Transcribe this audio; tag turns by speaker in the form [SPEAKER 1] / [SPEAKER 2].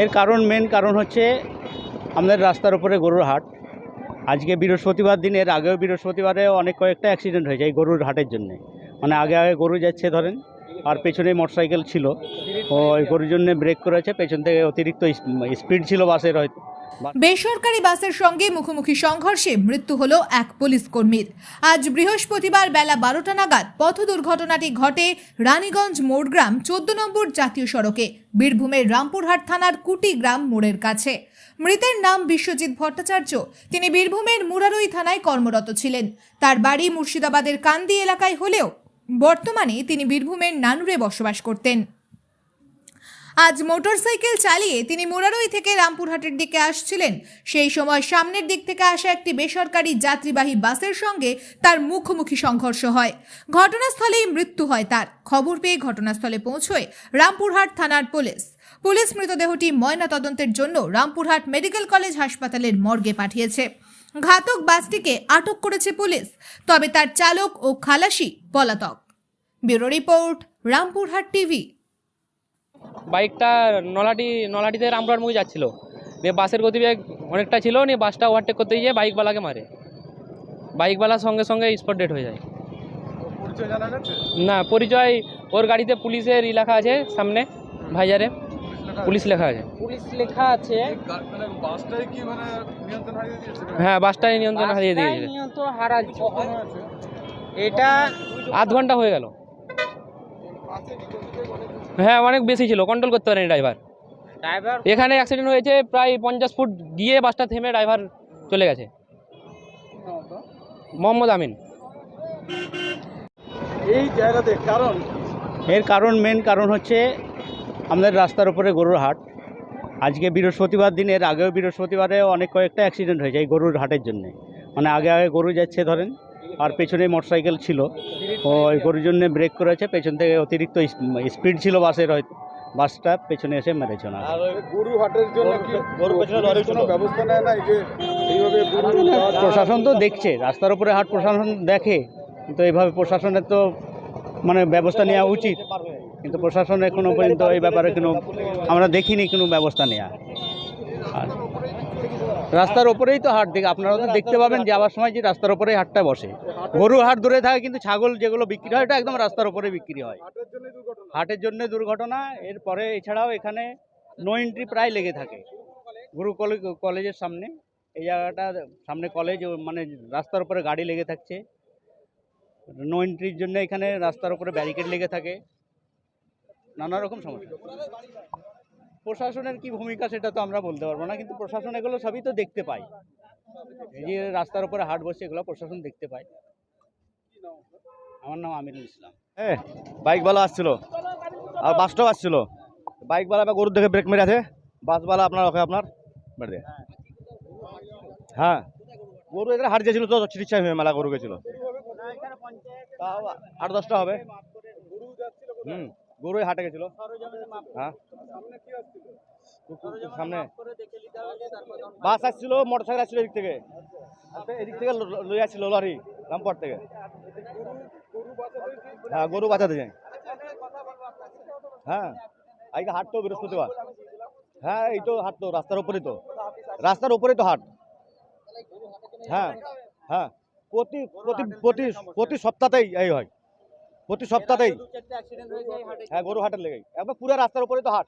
[SPEAKER 1] এর কারণ মেন কারণ হচ্ছে আমাদের রাস্তার উপরে গরুর হাট। আজকে বৃহস্পতিবার দিন, এর আগেও বৃহস্পতিবারে অনেক কয়েকটা অ্যাক্সিডেন্ট হয়েছে এই গরুর হাটের জন্যে। মানে আগে আগে গরু যাচ্ছে ধরেন, আর পেছনে মোটরসাইকেল ছিল। ও, ওই গরুর জন্যে ব্রেক করেছে, পেছন থেকে অতিরিক্ত স্পিড ছিল বাসের হয়তো।
[SPEAKER 2] বেসরকারি বাসের সঙ্গে মুখোমুখি সংঘর্ষে মৃত্যু হলো এক পুলিশ কর্মীর আজ বৃহস্পতিবার বেলা বারোটা নাগাদ পথ দুর্ঘটনাটি ঘটে রানীগঞ্জ মোড়গ্রাম চোদ্দ নম্বর জাতীয় সড়কে, বীরভূমের রামপুরহাট থানার কুটি গ্রাম মোড়ের কাছে। মৃতের নাম বিশ্বজিৎ ভট্টাচার্য। তিনি বীরভূমের মুরারই থানায় কর্মরত ছিলেন। তার বাড়ি মুর্শিদাবাদের কান্দি এলাকায় হলেও বর্তমানে তিনি বীরভূমের নানুরে বসবাস করতেন। আজ মোটরসাইকেল চালিয়ে তিনি মুরারই থেকে রামপুরহাটের দিকে আসছিলেন। সেই সময় সামনের দিক থেকে আসা একটি বেসরকারি যাত্রীবাহী বাসের সঙ্গে তার মুখোমুখি সংঘর্ষ হয়। ঘটনাস্থলেই মৃত্যু হয় তার। খবর পেয়ে ঘটনাস্থলে পৌঁছয় রামপুরহাট থানার পুলিশ। পুলিশ মৃতদেহটি ময়না তদন্তের জন্য রামপুরহাট মেডিকেল কলেজ হাসপাতালের মর্গে পাঠিয়েছে। ঘাতক বাসটিকে আটক করেছে পুলিশ, তবে তার চালক ও খালাসি পলাতক। Bureau report, Rampurhat TV.
[SPEAKER 3] বাইকটা নলাটি নলাটিতে রামপুরহাট মুখে যাচ্ছিল। দিয়ে বাসের গতিবেগ অনেকটা ছিল নিয়ে বাসটা ওভারটেক করতে গিয়ে বাইকওয়ালাকে মারে। বাইকওয়ালার সঙ্গে সঙ্গে স্পট ডেট হয়ে যায়। না পরিচয় ওর গাড়িতে পুলিশের ই লেখা আছে সামনে ভাইজারে। পুলিশ লেখা আছে।
[SPEAKER 4] পুলিশ লেখা আছে।
[SPEAKER 5] বাসটাই কি মানে নিয়ন্ত্রণ হারিয়ে দিয়েছে
[SPEAKER 3] হ্যাঁ বাসটাই নিয়ন্ত্রণ হারিয়ে দিয়েছে।
[SPEAKER 4] নিয়ন্ত্রণ হারাচ্ছে। এটা
[SPEAKER 3] আধ ঘণ্টা হয়ে গেল। হ্যাঁ অনেক বেশি ছিল কন্ট্রোল করতে পারেনি ড্রাইভার
[SPEAKER 4] ড্রাইভার
[SPEAKER 3] এখানে অ্যাক্সিডেন্ট হয়েছে প্রায় পঞ্চাশ ফুট গিয়ে বাসটা থেমে ড্রাইভার চলে গেছে। মোহাম্মদ আমিন।
[SPEAKER 5] এই জায়গাতে কারণ?
[SPEAKER 1] এর কারণ মেন কারণ হচ্ছে আমাদের রাস্তার উপরে গরুর হাট। আজকে বৃহস্পতিবার দিন এর আগেও বৃহস্পতিবারে অনেক কয়েকটা অ্যাক্সিডেন্ট হয়েছে এই গরুর হাটের জন্যে। মানে আগে আগে গরু যাচ্ছে ধরেন আর পেছনে মোটরসাইকেল ছিল। ওই গরুর জন্য ব্রেক করেছে পেছন থেকে অতিরিক্ত স্পিড ছিল বাসের হয়তো। বাসটা পেছনে এসে মেরেছে না প্রশাসন তো দেখছে রাস্তার উপরে হাট প্রশাসন দেখে। কিন্তু এইভাবে প্রশাসনের তো মানে ব্যবস্থা নেওয়া উচিত। কিন্তু প্রশাসন এখনও পর্যন্ত এই ব্যাপারে কোনো আমরা দেখিনি কোনো ব্যবস্থা নেওয়া আর রাস্তার ওপরেই তো হাট দেখে আপনারা তো দেখতে পাবেন যাওয়ার সময় যে রাস্তার ওপরেই হাটটা বসে। গরু হাট দূরে থাকে কিন্তু ছাগল যেগুলো বিক্রি হয় এটা একদম রাস্তার ওপরে বিক্রি হয়।
[SPEAKER 5] হাটের জন্য দুর্ঘটনা।
[SPEAKER 1] এরপরে এছাড়াও এখানে নো এন্ট্রি প্রায় লেগে থাকে। গুরু কলেজ কলেজের সামনে। এই জায়গাটা সামনে কলেজ মানে রাস্তার উপরে গাড়ি লেগে থাকছে। নো এন্ট্রির জন্য এখানে রাস্তার উপরে ব্যারিকেড লেগে থাকে। নানা রকম সমস্যা। প্রশাসনের কি ভূমিকা সেটা তো আমরা বলতে পারব না, কিন্তু প্রশাসন এগুলো সবই তো দেখতে পাই এই যে রাস্তার উপরে হাট বসছে এগুলো প্রশাসন দেখতে পায়। আমার নাম আমিরুল ইসলাম।
[SPEAKER 6] হ্যাঁ বাইকওয়ালা আসছিল। আর বাসটাও আসছিল। বাইকওয়ালা বা গরুর দেখে ব্রেক মেরে আছে। বাসওয়ালা আপনার, ওকে আপনার? বাড়িতে হ্যাঁ। গরু এখানে হাট গেছিল তো, চিকিৎসা হয়ে মেলা গরু গেছিল। আট দশটা হবে। হুম, গরু হাটে গেছিল। হ্যাঁ। সামনে বাস আসছিল? মোটর সাইকেল আসছিল এদিক থেকে। আচ্ছা, এদিক থেকে লই আসছিল লরি রামপুর থেকে। হ্যাঁ গরু বাঁচাতে যাই হ্যাঁ আজকে হাট তো বৃহস্পতিবার। হ্যাঁ এই তো হাট তো রাস্তার উপরেই তো। রাস্তার উপরেই তো হাট। হ্যাঁ হ্যাঁ প্রতি প্রতি প্রতি প্রতি সপ্তাহতেই এই হয়। প্রতি সপ্তাহতেই। হ্যাঁ গরু হাটের লেগেই। একবার পুরো রাস্তার উপরেই তো হাট।